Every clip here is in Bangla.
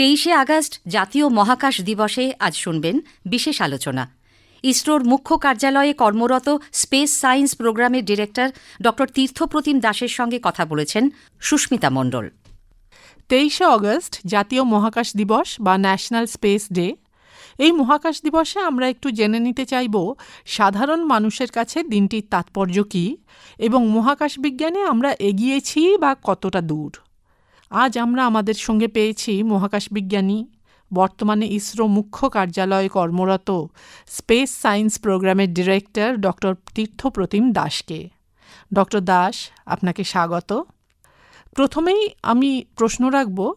তেইশে আগস্ট জাতীয় মহাকাশ দিবসে আজ শুনবেন বিশেষ আলোচনা। ইসরোর মুখ্য কার্যালয়ে কর্মরত স্পেস সায়েন্স প্রোগ্রামের ডিরেক্টর ড তীর্থপ্রতিম দাসের সঙ্গে কথা বলেছেন সুস্মিতা মণ্ডল। তেইশে অগস্ট জাতীয় মহাকাশ দিবস বা ন্যাশনাল স্পেস ডে। এই মহাকাশ দিবসে আমরা একটু জেনে নিতে চাইব, সাধারণ মানুষের কাছে দিনটির তাৎপর্য কী এবং মহাকাশ বিজ্ঞানে আমরা এগিয়েছি বা কতটা দূর। আজ আমরা আমাদের সঙ্গে পেয়েছি মহাকাশ বিজ্ঞানী, বর্তমানে ইসরো মুখ্য কার্যালয়ে কর্মরত স্পেস সায়েন্স প্রোগ্রামের ডিরেক্টর ডক্টর তীর্থপ্রতিম দাসকে। ডক্টর দাস, আপনাকে স্বাগত। প্রথমেই আমি প্রশ্ন রাখব,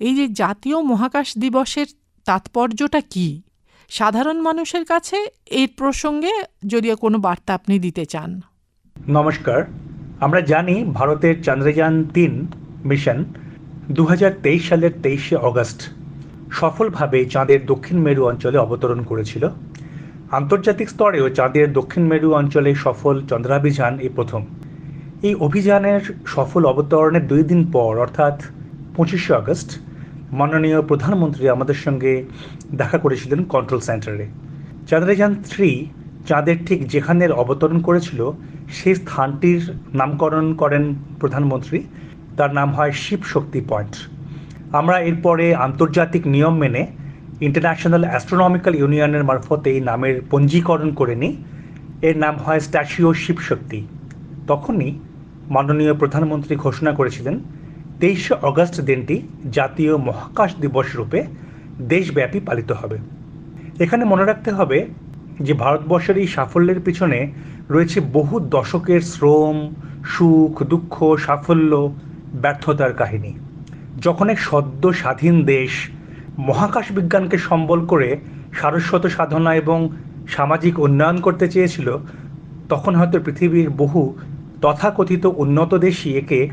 এই যে জাতীয় মহাকাশ দিবসের তাৎপর্যটা কি? সাধারণ মানুষের কাছে এই প্রসঙ্গে যদি কোনো বার্তা আপনি দিতে চান। নমস্কার, আমরা জানি ভারতের চন্দ্রযান তিন মিশন দু হাজার তেইশ সালের তেইশে অগস্ট সফলভাবে চাঁদের দক্ষিণ মেরু অঞ্চলে অবতরণ করেছিল। আন্তর্জাতিক স্তরেও চাঁদের দক্ষিণ মেরু অঞ্চলে সফল চন্দ্রাভিযান এই প্রথম। এই অভিযানের সফল অবতরণের দুই দিন পর, অর্থাৎ পঁচিশে আগস্ট মাননীয় প্রধানমন্ত্রী আমাদের সঙ্গে দেখা করেছিলেন কন্ট্রোল সেন্টারে। চন্দ্রযান থ্রি চাঁদের ঠিক যেখানের অবতরণ করেছিল, সেই স্থানটির নামকরণ করেন প্রধানমন্ত্রী তার নাম হয় শিব শক্তি পয়েন্ট। আমরা এরপরে আন্তর্জাতিক নিয়ম মেনে ইন্টারন্যাশনাল অ্যাস্ট্রোনমিক্যাল ইউনিয়নের মারফতে এই নামের পঞ্জীকরণ করে নিই। এর নাম হয় স্ট্যাচু শিবশক্তি তখনই মাননীয় প্রধানমন্ত্রী ঘোষণা করেছিলেন, তেইশে অগস্ট দিনটি জাতীয় মহাকাশ দিবস রূপে দেশব্যাপী পালিত হবে। এখানে মনে রাখতে হবে যে ভারতবর্ষের এই সাফল্যের পিছনে রয়েছে বহু দশকের শ্রম, সুখ, দুঃখ, সাফল্য ব্যর্থতার কাহিনী। যখন এক সদ্য স্বাধীন দেশ মহাকাশ বিজ্ঞানকে সম্বল করে সারস্বত সাধনা এবং সামাজিক উন্নয়ন করতে চেয়েছিল, তখন হয়তো পৃথিবীর বহু তথাকথিত উন্নত দেশই একে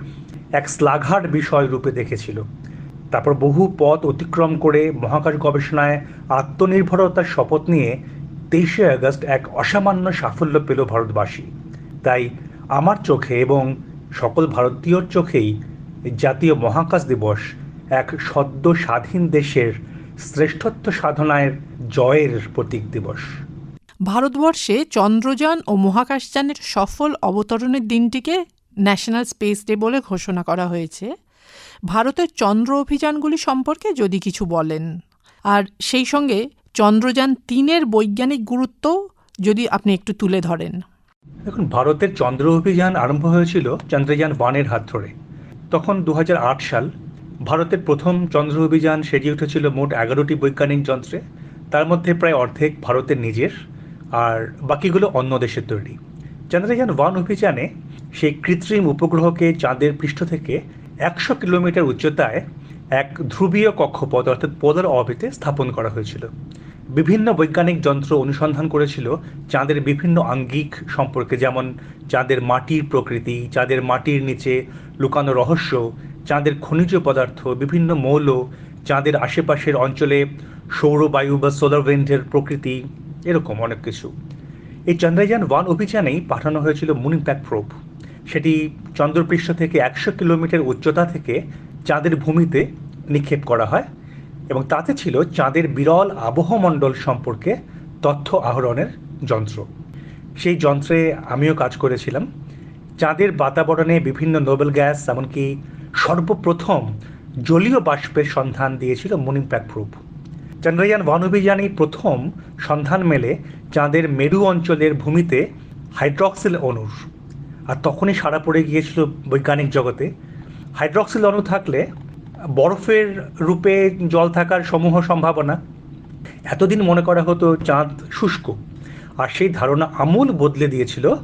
এক শ্লাঘার বিষয় রূপে দেখেছিল। তারপর বহু পথ অতিক্রম করে মহাকাশ গবেষণায় আত্মনির্ভরতার শপথ নিয়ে তেইশে আগস্ট এক অসামান্য সাফল্য পেল ভারতবাসী। তাই আমার চোখে এবং সকল ভারতীয়র চোখেই জাতীয় মহাকাশ দিবস এক সদ্য স্বাধীন দেশের শ্রেষ্ঠত্ব সাধনায় জয়ের প্রতীক দিবস। ভারতবর্ষে চন্দ্রযান ও মহাকাশযানের সফল অবতরণের দিনটিকে ন্যাশনাল স্পেস ডে বলে ঘোষণা করা হয়েছে। ভারতের চন্দ্র অভিযানগুলি সম্পর্কে যদি কিছু বলেন। আর সেই সঙ্গে চন্দ্রযান তিনের বৈজ্ঞানিক গুরুত্ব যদি আপনি একটু তুলে ধরেন। দেখুন, ভারতের চন্দ্র অভিযান আরম্ভ হয়েছিল চন্দ্রযান ওয়ানের হাত ধরে। তখন দু হাজার আট সাল ভারতের প্রথম চন্দ্র অভিযান সেজে উঠেছিল মোট এগারোটি বৈজ্ঞানিক যন্ত্রে। তার মধ্যে প্রায় অর্ধেক ভারতের নিজের আর বাকিগুলো অন্য দেশের তৈরি। চন্দ্রযান ওয়ান অভিযানে সেই কৃত্রিম উপগ্রহকে চাঁদের পৃষ্ঠ থেকে একশো কিলোমিটার উচ্চতায় এক ধ্রুবীয় কক্ষপথ অর্থাৎ পোলার অবিতে স্থাপন করা হয়েছিল। বিভিন্ন বৈজ্ঞানিক যন্ত্র অনুসন্ধান করেছিল চাঁদের বিভিন্ন আঙ্গিক সম্পর্কে, যেমন চাঁদের মাটির প্রকৃতি, চাঁদের মাটির নিচে লুকানো রহস্য, চাঁদের খনিজ পদার্থ, বিভিন্ন মৌল, চাঁদের আশেপাশের অঞ্চলে সৌরবায়ু বা সোলার ভেন্টের প্রকৃতি, এরকম অনেক কিছু। এই চন্দ্রযান ওয়ান অভিযানেই পাঠানো হয়েছিল মুন ইম্প্যাক্ট প্রোব। সেটি চন্দ্রপৃষ্ঠ থেকে একশো কিলোমিটার উচ্চতা থেকে চাঁদের ভূমিতে নিক্ষেপ করা হয়। এবং তাতে ছিল চাঁদের বিরল আবহমণ্ডল সম্পর্কে তথ্য আহরণের যন্ত্র। সেই যন্ত্রে আমিও কাজ করেছিলাম। চাঁদের বাতাবরণে বিভিন্ন নোবেল গ্যাস, এমনকি সর্বপ্রথম জলীয় বাষ্পের সন্ধান দিয়েছিল moon impact probe Chandrayaan one প্রথম সন্ধান মেলে চাঁদের মেরু অঞ্চলের ভূমিতে হাইড্রক্সিল অণুর। আর তখনই সারা পড়ে গিয়েছিল বৈজ্ঞানিক জগতে। হাইড্রক্সিল অণু থাকলে বরফের রূপে জল থাকার সমূহ সম্ভাবনা। এতদিন মনে করা হতো চাঁদ শুষ্ক। আর সেই ধারণা আমূল বদলে দিয়েছিল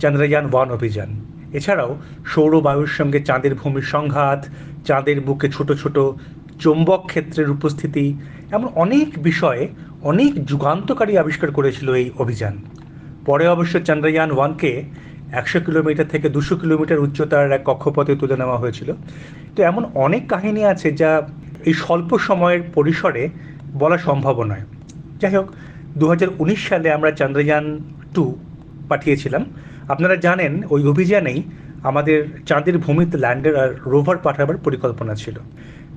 চন্দ্রযান ওয়ান অভিযান। এছাড়াও সৌরবায়ুর সঙ্গে চাঁদের ভূমির সংঘাত, চাঁদের বুকে ছোট ছোট চৌম্বক ক্ষেত্রের উপস্থিতি, এমন অনেক বিষয়ে অনেক যুগান্তকারী আবিষ্কার করেছিল এই অভিযান। পরে অবশ্য চন্দ্রযান ওয়ানকে একশো কিলোমিটার থেকে দুশো কিলোমিটার উচ্চতার এক কক্ষপথে তুলে নেওয়া হয়েছিল। তো এমন অনেক কাহিনী আছে যা এই স্বল্প সময়ের পরিসরে বলা সম্ভব নয়। যাই হোক দু হাজার উনিশ সালে আমরা চন্দ্রযান টু পাঠিয়েছিলাম। আপনারা জানেন, ওই অভিযানেই আমাদের চাঁদের ভূমিতে ল্যান্ডার আর রোভার পাঠাবার পরিকল্পনা ছিল।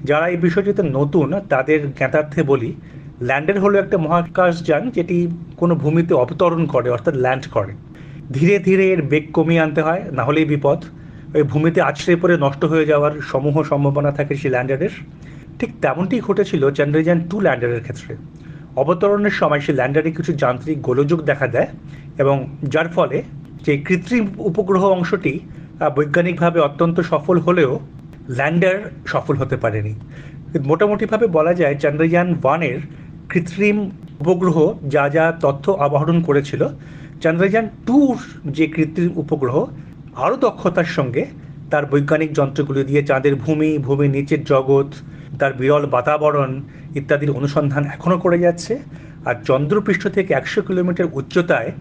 যারা এই বিষয়টিতে নতুন, তাদের জ্ঞাতার্থে বলি, ল্যান্ডার হলো একটা মহাকাশযান যেটি কোনো ভূমিতে অবতরণ করে, অর্থাৎ ল্যান্ড করে। ধীরে ধীরে এর বেগ কমিয়ে আনতে হয়, না হলেই বিপদ। ওই ভূমিতে আছড়ে পড়ে নষ্ট হয়ে যাওয়ার সমূহ সম্ভাবনা থাকে সেই ল্যান্ডারের। ঠিক তেমনটি ঘটেছিল চন্দ্রযান টু ল্যান্ডারের ক্ষেত্রে। অবতরণের সময় সেই ল্যান্ডারে কিছু যান্ত্রিক গোলযোগ দেখা দেয় এবং যার ফলে যে কৃত্রিম উপগ্রহ অংশটি বৈজ্ঞানিকভাবে অত্যন্ত সফল হলেও ল্যান্ডার সফল হতে পারেনি। মোটামুটিভাবে বলা যায় চন্দ্রযান ওয়ানের কৃত্রিম উপগ্রহ যা যা তথ্য আবরণ করেছিল, চন্দ্রযান টুর যে কৃত্রিম উপগ্রহ, আরও দক্ষতার সঙ্গে তার বৈজ্ঞানিক যন্ত্রগুলি দিয়ে চাঁদের ভূমি, ভূমির নিচের জগৎ, তার বিরল বাতাবরণ ইত্যাদির অনুসন্ধান এখনও করে যাচ্ছে। আর চন্দ্রপৃষ্ঠ থেকে একশো কিলোমিটার উচ্চতায়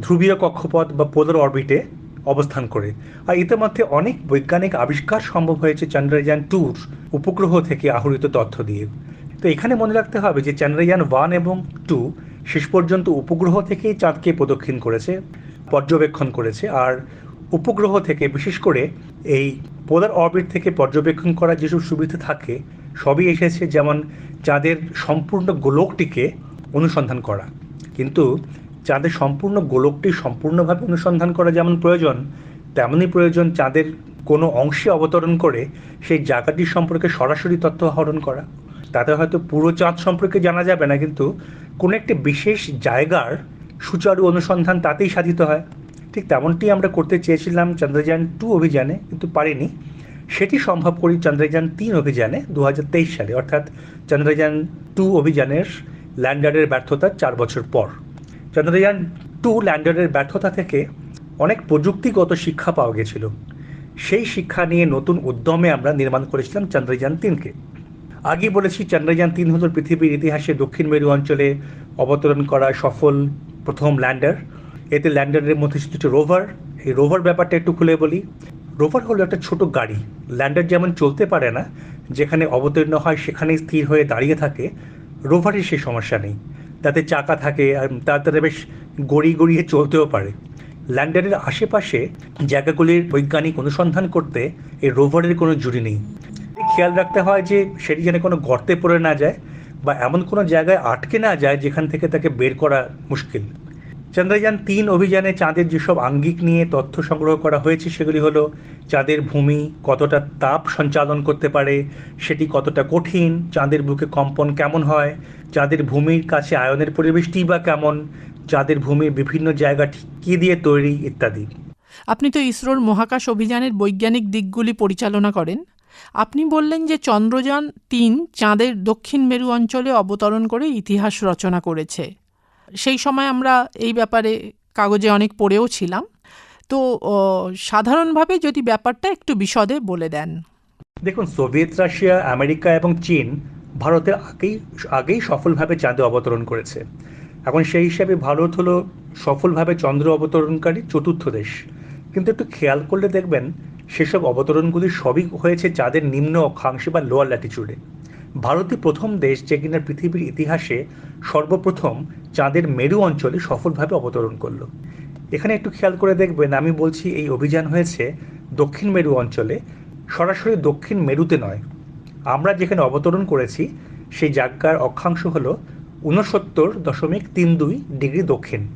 ধ্রুবীয় কক্ষপথ বা পোলার অরবিটে অবস্থান করে। আর ইতিমধ্যে অনেক বৈজ্ঞানিক আবিষ্কার সম্ভব হয়েছে চন্দ্রযান টুর উপগ্রহ থেকে আহরিত তথ্য দিয়ে। তো এখানে মনে রাখতে হবে যে চন্দ্রযান ওয়ান এবং টু শেষ পর্যন্ত উপগ্রহ থেকেই চাঁদকে প্রদক্ষিণ করেছে, পর্যবেক্ষণ করেছে। আর উপগ্রহ থেকে, বিশেষ করে এই পোলার অরবিট থেকে পর্যবেক্ষণ করার যেসব সুবিধা থাকে, সবই এসেছে যেমন চাঁদের সম্পূর্ণ গোলকটিকে অনুসন্ধান করা। কিন্তু চাঁদের সম্পূর্ণ গোলকটি সম্পূর্ণভাবে অনুসন্ধান করা যেমন প্রয়োজন, তেমনই প্রয়োজন চাঁদের কোনো অংশে অবতরণ করে সেই জায়গাটির সম্পর্কে সরাসরি তথ্য আহরণ করা। তাতে হয়তো পুরো চাঁদ সম্পর্কে জানা যাবে না, কিন্তু কোনো একটি বিশেষ জায়গার সুচারু অনুসন্ধান তাতেই সাধিত হয়। ঠিক তেমনটি আমরা করতে চেয়েছিলাম চন্দ্রযান টু অভিযানে, কিন্তু পারিনি। সেটি সম্ভব করি চন্দ্রযান তিন অভিযানে দু হাজার তেইশ সালে, অর্থাৎ চন্দ্রযান টু অভিযানের ল্যান্ডারের ব্যর্থতা চার বছর পর। চন্দ্রযান টু ল্যান্ডারের ব্যর্থতা থেকে অনেক প্রযুক্তিগত শিক্ষা পাওয়া গেছিল। সেই শিক্ষা নিয়ে নতুন উদ্যমে আমরা নির্মাণ করেছিলাম চন্দ্রযান তিনকে। আগেই বলেছি, চন্দ্রযান তিন হল পৃথিবীর ইতিহাসে দক্ষিণ মেরু অঞ্চলে অবতরণ করা সফল প্রথম ল্যান্ডার। এতে ল্যান্ডারের মধ্যে কিছু রোভার। এই রোভার ব্যাপারটা একটু খুলে বলি। রোভার হলো একটা ছোট গাড়ি। ল্যান্ডার যেমন চলতে পারে না, যেখানে অবতীর্ণ হয় সেখানেই স্থির হয়ে দাঁড়িয়ে থাকে। রোভারের সেই সমস্যা নেই। তাতে চাকা থাকে, আর তাতে বেশ গড়িয়ে গড়িয়ে চলতেও পারে। ল্যান্ডারের আশেপাশে জায়গাগুলির বৈজ্ঞানিক অনুসন্ধান করতে এই রোভারের কোনো জুড়ি নেই। খেয়াল রাখতে হয় যে সেটি যেন কোনো গর্তে পড়ে না যায় বা এমন কোনো জায়গায় আটকে না যায় যেখান থেকে তাকে বের করা মুশকিল। চন্দ্রযান তিন অভিযানে চাঁদের যেসব আঙ্গিক নিয়ে তথ্য সংগ্রহ করা হয়েছে, সেগুলি হলো চাঁদের ভূমি কতটা তাপ সঞ্চালন করতে পারে, সেটি কতটা কঠিন, চাঁদের বুকে কম্পন কেমন হয়, চাঁদের ভূমির কাছে আয়নের পরিবেশটি বা কেমন, চাঁদের ভূমির বিভিন্ন জায়গা কী দিয়ে তৈরি ইত্যাদি। আপনি তো ইসরোর মহাকাশ অভিযানের বৈজ্ঞানিক দিকগুলি পরিচালনা করেন। আপনি বললেন যে চন্দ্রযান তিন চাঁদের দক্ষিণ মেরু অঞ্চলে অবতরণ করে ইতিহাস রচনা করেছে। সেই সময় আমরা এই ব্যাপারে কাগজে অনেক পড়েও ছিলাম। তো সাধারণভাবে যদি ব্যাপারটা একটু বিশদে বলে দেন। দেখুন, সোভিয়েত রাশিয়া, আমেরিকা এবং চীন ভারতের আগেই আগেই সফলভাবে চাঁদে অবতরণ করেছে। এখন সেই হিসাবে ভারত হলো সফলভাবে চন্দ্র অবতরণকারী চতুর্থ দেশ। কিন্তু একটু খেয়াল করলে দেখবেন সেসব অবতরণগুলি সবই হয়েছে চাঁদের নিম্ন অক্ষাংশে বা লোয়ার ল্যাটিচিউডে ভারতই প্রথম দেশ যে কিনা পৃথিবীর ইতিহাসে সর্বপ্রথম চাঁদের মেরু অঞ্চলে সফলভাবে অবতরণ করল। এখানে একটু খেয়াল করে দেখবেন, আমি বলছি এই অভিযান হয়েছে দক্ষিণ মেরু অঞ্চলে, সরাসরি দক্ষিণ মেরুতে নয়। আমরা যেখানে অবতরণ করেছি, সেই জায়গার অক্ষাংশ হলো ঊনসত্তর দশমিক তিন দুই ডিগ্রি দক্ষিণ।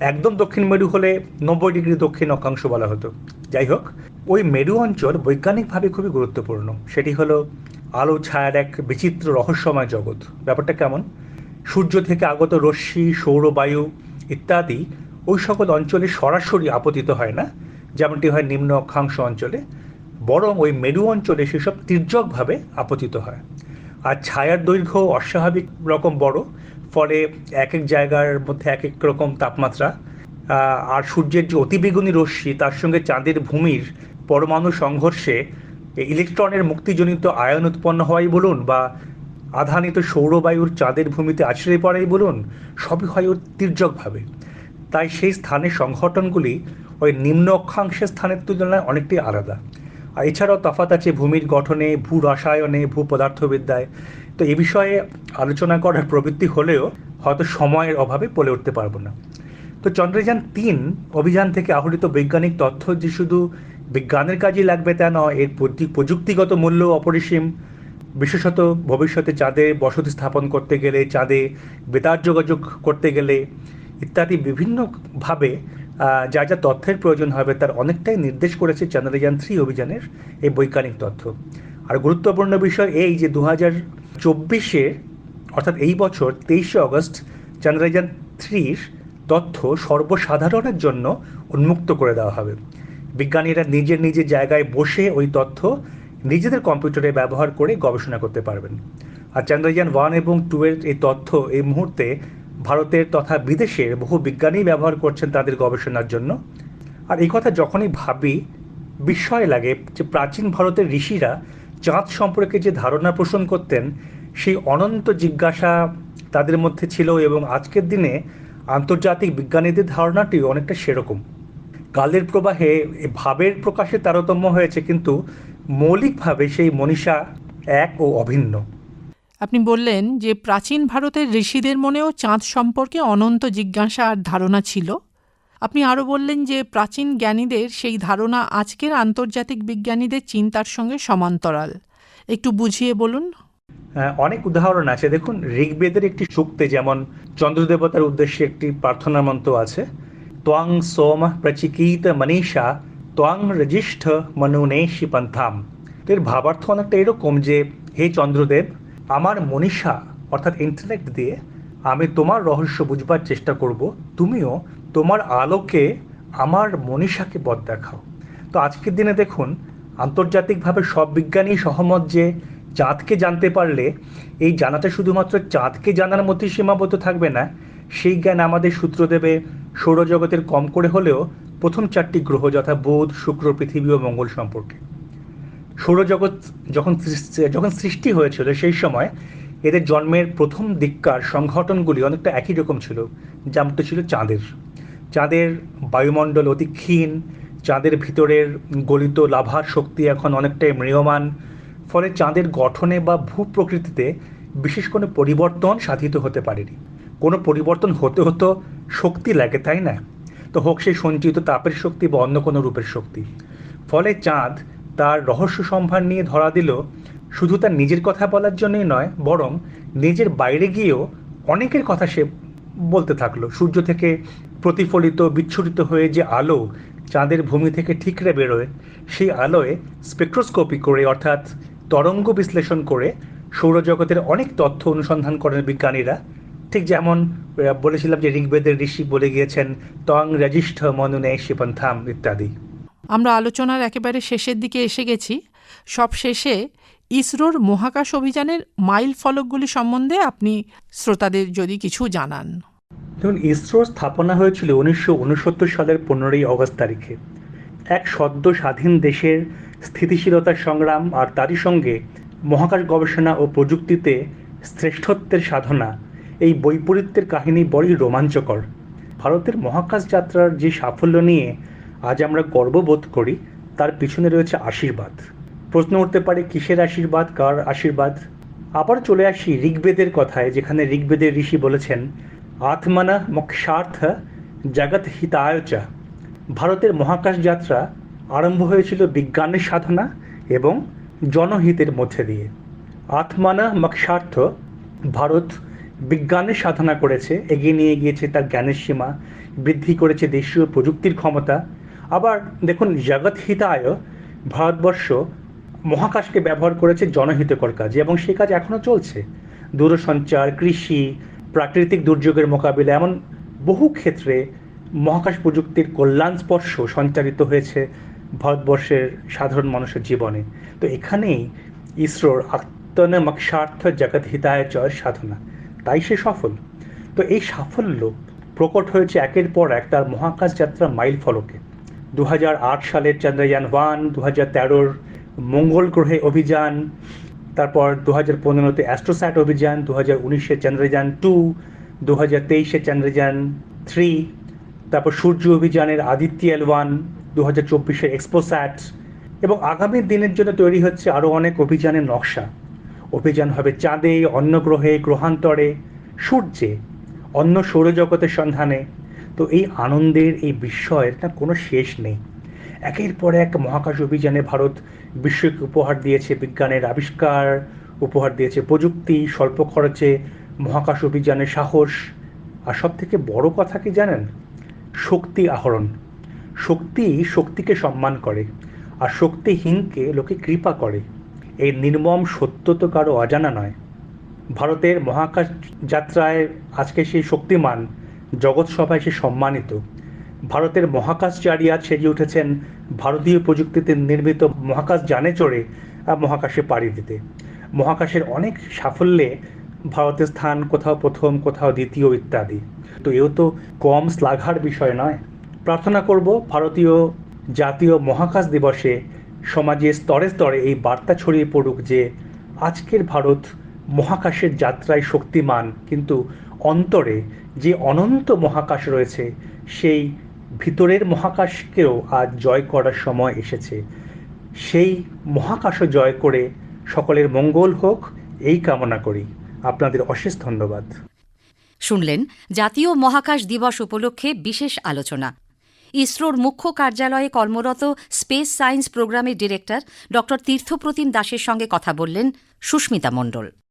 একদম দক্ষিণ মেরু হলে নব্বই ডিগ্রি দক্ষিণ অক্ষাংশ বলা হতো। যাই হোক ওই মেরু অঞ্চল বৈজ্ঞানিকভাবে খুবই গুরুত্বপূর্ণ। সেটি হলো আলো ছায়ার এক বিচিত্র রহস্যময় জগৎ। ব্যাপারটা কেমন? সূর্য থেকে আগত রশ্মি, সৌরবায়ু ইত্যাদি ওই সকল অঞ্চলে সরাসরি আপতিত হয় না? যেমনটি হয় নিম্ন অক্ষাংশ অঞ্চলে। বরং ওই মেরু অঞ্চলে সেসব তির্যকভাবে আপতিত হয়। আর ছায়ার দৈর্ঘ্য অস্বাভাবিক রকম বড়, ফলে এক এক জায়গার মধ্যে এক এক রকম তাপমাত্রা। আর সূর্যের যে অতিবেগুনি রশ্মি, তার সঙ্গে চাঁদের ভূমির পরমাণু সংঘর্ষে ইলেকট্রনের মুক্তিজনিত আয়ন উৎপন্ন হওয়াই বলুন বা আধানিত সৌরবায়ুর চাঁদের ভূমিতে আছড়ে পড়াই বলুন, সবই হয় ওর তাই সেই স্থানের সংঘটনগুলি ওই নিম্ন অক্ষাংশের স্থানের তুলনায় অনেকটাই আলাদা। আর এছাড়াও তফাৎ আছে ভূমির গঠনে, ভূ রসায়নে, ভূ পদার্থবিদ্যায়। তো এ বিষয়ে আলোচনা করার প্রবৃত্তি হলেও হয়তো সময়ের অভাবে বলে উঠতে পারব না। তো চন্দ্রযান তিন অভিযান থেকে আহরিত বৈজ্ঞানিক তথ্য যে শুধু বিজ্ঞানের কাজে লাগবে তা নয়, এর প্রযুক্তিগত মূল্য অপরিসীম। বিশেষত ভবিষ্যতে চাঁদে বসতি স্থাপন করতে গেলে, চাঁদে বেতার যোগাযোগ করতে গেলে ইত্যাদি বিভিন্নভাবে যা যা তথ্যের প্রয়োজন হবে তার অনেকটাই নির্দেশ করেছে চন্দ্রযান থ্রি অভিযানের এই বৈজ্ঞানিক তথ্য। আর গুরুত্বপূর্ণ বিষয় এই যে দু হাজার চব্বিশে, অর্থাৎ এই বছর তেইশে অগস্ট চন্দ্রযান থ্রির তথ্য সর্বসাধারণের জন্য উন্মুক্ত করে দেওয়া হবে। বিজ্ঞানীরা নিজের নিজের জায়গায় বসে ওই তথ্য নিজেদের কম্পিউটারে ব্যবহার করে গবেষণা করতে পারবেন। আর চন্দ্রযান ওয়ান এবং টু এর এই তথ্য এই মুহূর্তে ভারতের তথা বিদেশের বহু বিজ্ঞানী ব্যবহার করছেন তাদের গবেষণার জন্য। আর এই কথা যখনই ভাবি, বিস্ময় লাগে যে প্রাচীন ভারতের ঋষিরা চাঁদ সম্পর্কে যে ধারণা পোষণ করতেন, সেই অনন্ত জিজ্ঞাসা তাদের মধ্যে ছিল এবং আজকের দিনে আন্তর্জাতিক বিজ্ঞানীদের ধারণাটি অনেকটা সেরকম। কালের প্রবাহে ভাবের প্রকাশে তারতম্য হয়েছে কিন্তু মৌলিকভাবে সেই মনীষা এক ও অভিন্ন। আপনি বললেন যে প্রাচীন ভারতের ঋষিদের মনেও চাঁদ সম্পর্কে অনন্ত জিজ্ঞাসা আর ধারণা ছিল। আপনি আরও বললেন যে প্রাচীন জ্ঞানীদের সেই ধারণা আজকের আন্তর্জাতিক বিজ্ঞানীদের চিন্তার সঙ্গে সমান্তরাল। একটু বুঝিয়ে বলুন। হ্যাঁ, অনেক উদাহরণ আছে। দেখুন ঋগ্বেদের একটি সূক্তে যেমন চন্দ্রদেবতার উদ্দেশ্যে একটি প্রার্থনা মন্ত্র আছে ত্বং সোম প্রচিকিত মনীষা ত্বং রজিষ্ঠ মনুনেশি পন্থাম এর ভাবার্থ অনেকটা এরকম যে হে চন্দ্রদেব আমার মনীষা অর্থাৎ ইন্টালেক্ট দিয়ে আমি তোমার রহস্য বুঝবার চেষ্টা করব তুমিও তোমার আলোকে আমার মনীষাকে পথ দেখাও তো আজকের দিনে দেখুন আন্তর্জাতিকভাবে সব বিজ্ঞানী সহমত যে, চাঁদকে জানতে পারলে, এই জানাটা শুধুমাত্র চাঁদকে জানার মধ্যে সীমাবদ্ধ থাকবে না সেই জ্ঞান আমাদের সূত্র দেবে। সৌরজগতের কম করে হলেও প্রথম চারটি গ্রহ যথা বুধ, শুক্র, পৃথিবী ও মঙ্গল সম্পর্কে। সৌরজগৎ যখন যখন সৃষ্টি হয়েছিল সেই সময় এদের জন্মের প্রথম দিককার সংঘটনগুলি অনেকটা একই রকম ছিল যেমনটা ছিল চাঁদের। চাঁদের বায়ুমণ্ডল অতি ক্ষীণ, চাঁদের ভিতরের গলিত লাভার শক্তি এখন অনেকটাই ম্রিয়মান, ফলে চাঁদের গঠনে বা ভূপ্রকৃতিতে বিশেষ কোনো পরিবর্তন সাধিত হতে পারেনি। কোনো পরিবর্তন হতে হতো শক্তি লাগে, তাই না? তো হোক, সেই সঞ্চিত তাপের শক্তি বা অন্য কোনো রূপের শক্তি। ফলে চাঁদ তার রহস্য সম্ভার নিয়ে ধরা দিল, শুধু তার নিজের কথা বলার জন্যই নয়, বরং নিজের বাইরে গিয়েও অনেকের কথা সে বলতে থাকল। সূর্য থেকে প্রতিফলিত, বিচ্ছুরিত হয়ে যে আলো চাঁদের ভূমি থেকে ঠিকরে বেরোয়, সেই আলোয় স্পেকট্রোস্কোপি করে, অর্থাৎ তরঙ্গ বিশ্লেষণ করে সৌরজগতের অনেক তথ্য অনুসন্ধান করেন বিজ্ঞানীরা। ঠিক যেমন বলেছিলাম যে ঋগ্বেদের ঋষি বলে গিয়েছেন তং রাজিষ্ঠ মনুনে শিপন্থাম ইত্যাদি। আমরা আলোচনার একেবারে শেষের দিকে এসে গেছি। সব শেষে ইসরোর মহাকাশ অভিযানের মাইল ফলকগুলি সম্বন্ধে আপনি শ্রোতাদের যদি কিছু জানান। দেখুন ইসরোর স্থাপনা হয়েছিল উনিশশো উনসত্তর সালের পনেরোই অগস্ট তারিখে। এক সদ্য স্বাধীন দেশের স্থিতিশীলতার সংগ্রাম আর তারই সঙ্গে মহাকাশ গবেষণা ও প্রযুক্তিতে শ্রেষ্ঠত্বের সাধনা এই বৈপরীত্যের কাহিনী বড়ই রোমাঞ্চকর। ভারতের মহাকাশ যাত্রার যে সাফল্য নিয়ে আজ আমরা গর্ববোধ করি, তার পিছনে রয়েছে আশীর্বাদ। প্রশ্ন উঠতে পারে, কিসের আশীর্বাদ, কার আশীর্বাদ? আবার চলে আসি ঋগ্বেদের কথায়, যেখানে ঋগ্বেদের ঋষি বলেছেন, আত্মানা মক্ষার্থ জগৎ হিতায়চা। ভারতের মহাকাশ যাত্রা আরম্ভ হয়েছিল বিজ্ঞানের সাধনা এবং জনহিতের মধ্যে দিয়ে। আত্মানা মক্ষার্থ ভারত বিজ্ঞানের সাধনা করেছে, এগিয়ে নিয়ে গিয়েছে তার জ্ঞানের সীমা, বৃদ্ধি করেছে দেশীয় প্রযুক্তির ক্ষমতা। আবার দেখুন, জগৎ হিতায় ভারতবর্ষ মহাকাশকে ব্যবহার করেছে জনহিতকর কাজে এবং সে কাজ এখনও চলছে। দূরসঞ্চার, কৃষি, প্রাকৃতিক দুর্যোগের মোকাবিলা এমন বহু ক্ষেত্রে মহাকাশ প্রযুক্তির কল্যাণ স্পর্শ সঞ্চারিত হয়েছে ভারতবর্ষের সাধারণ মানুষের জীবনে। তো এখানেই ইসরোর আত্মনমক্ষার্থ জগৎ হিতায় চর সাধনা। তাই সে সফল। তো এই সাফল্য প্রকট হয়েছে একের পর এক তার মহাকাশ যাত্রা মাইল ফলকে। দু সালের চন্দ্রযান ওয়ান দু হাজার তেরোর মঙ্গল গ্রহে অভিযান, তারপর দু হাজার পনেরোতে অ্যাস্ট্রোস্যাট অভিযান দু হাজার উনিশে চন্দ্রযান টু দু হাজার তেইশে চন্দ্রযান থ্রি, তারপর সূর্য অভিযানের আদিত্য এল ওয়ান দু হাজার চব্বিশের এক্সপোস্যাট এবং আগামী দিনের জন্য তৈরি হচ্ছে আরও অনেক অভিযানের নকশা। অভিযান হবে চাঁদে অন্য গ্রহে গ্রহান্তরে, সূর্যে, অন্য সৌরজগতের সন্ধানে। তো এই আনন্দের, এই বিস্ময়ের না কোনো শেষ নেই। একের পর এক মহাকাশ অভিযানে ভারত বিশ্বকে উপহার দিয়েছে বিজ্ঞানের আবিষ্কার, উপহার দিয়েছে প্রযুক্তি, স্বল্প খরচে মহাকাশ অভিযানের সাহস। আর সব থেকে বড় কথা কি জানেন? শক্তি আহরণ। শক্তি শক্তিকে সম্মান করে, আর শক্তিহীনকে লোকে কৃপা করে। এই নির্মম সত্য তো কারও অজানা নয়। ভারতের মহাকাশ যাত্রায় আজকে সেই শক্তিমান, জগৎ সভায় সে সম্মানিত। ভারতের মহাকাশচারী আজ সেজে উঠেছেন ভারতীয় প্রযুক্তিতে নির্মিত মহাকাশ যানে চড়ে মহাকাশে পাড়ি দিতে। মহাকাশের অনেক সাফল্যে ভারতের স্থান কোথাও প্রথম, কোথাও দ্বিতীয় ইত্যাদি। তো এও তো কম শ্লাঘার বিষয় নয়। প্রার্থনা করব ভারতীয় জাতীয় মহাকাশ দিবসে সমাজে স্তরে স্তরে এই বার্তা ছড়িয়ে পড়ুক যে আজকের ভারত মহাকাশের যাত্রায় শক্তিমান, কিন্তু অন্তরে যে অনন্ত মহাকাশ রয়েছে, সেই ভিতরের মহাকাশকেও আজ জয় করার সময় এসেছে। সেই মহাকাশও জয় করে সকলের মঙ্গল হোক, এই কামনা করি। আপনাদের অশেষ ধন্যবাদ। শুনলেন জাতীয় মহাকাশ দিবস উপলক্ষে বিশেষ আলোচনা। ইসরোর মুখ্য কার্যালয়ে কর্মরত স্পেস সায়েন্স প্রোগ্রামের ডিরেক্টর ড তীর্থপ্রতিম দাসের সঙ্গে কথা বললেন সুস্মিতা মণ্ডল।